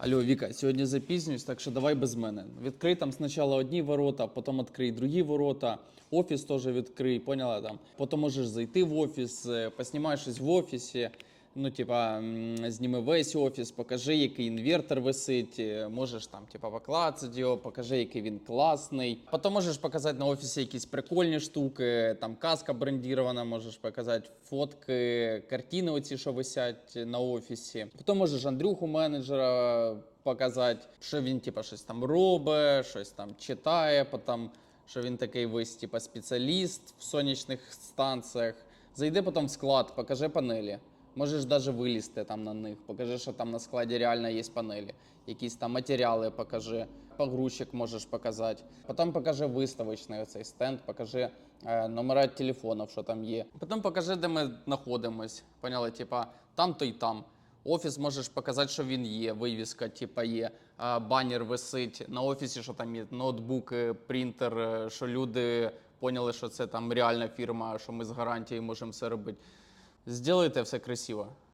Алло, Віка, сьогодні запізнююсь, так що давай без мене. Відкрий там спочатку одні ворота, потім відкрий другі ворота. Офіс теж відкрий, поняла там. Потім можеш зайти в офіс, е, щось в офісі. Ну, типа, зніми весь офіс, покажи, який інвертор висить. е, Можеш там, типа, поклацати його, покажи, який він класний. Потім можеш показати на офісі якісь прикольні штуки, там каска брендірована, можеш показати фотки, картини, оці, що висять на офісі. Потім можеш Андрюху менеджера показати, що він, типа, щось там робить, щось там читає, потім, що він такий весь, типа, спеціаліст в сонячних станціях. Зайди потім в склад, покажи панелі. Можеш навіть вилізти там на них, покажи, що там на складі реально є панелі. Якісь там матеріали покажи, погрузчик можеш показати. Потім покажи виставочний оцей стенд, покажи е, номера телефонів, що там є. Потім покажи, де ми знаходимось. Поняли? Типа там то й там. Офіс можеш показати, що він є, вивіска, типа є, а, банер висить на офісі, що там є ноутбуки, принтер, е, що люди поняли, що це там реальна фірма, що ми з гарантією можемо все робити. Сделайте все красиво.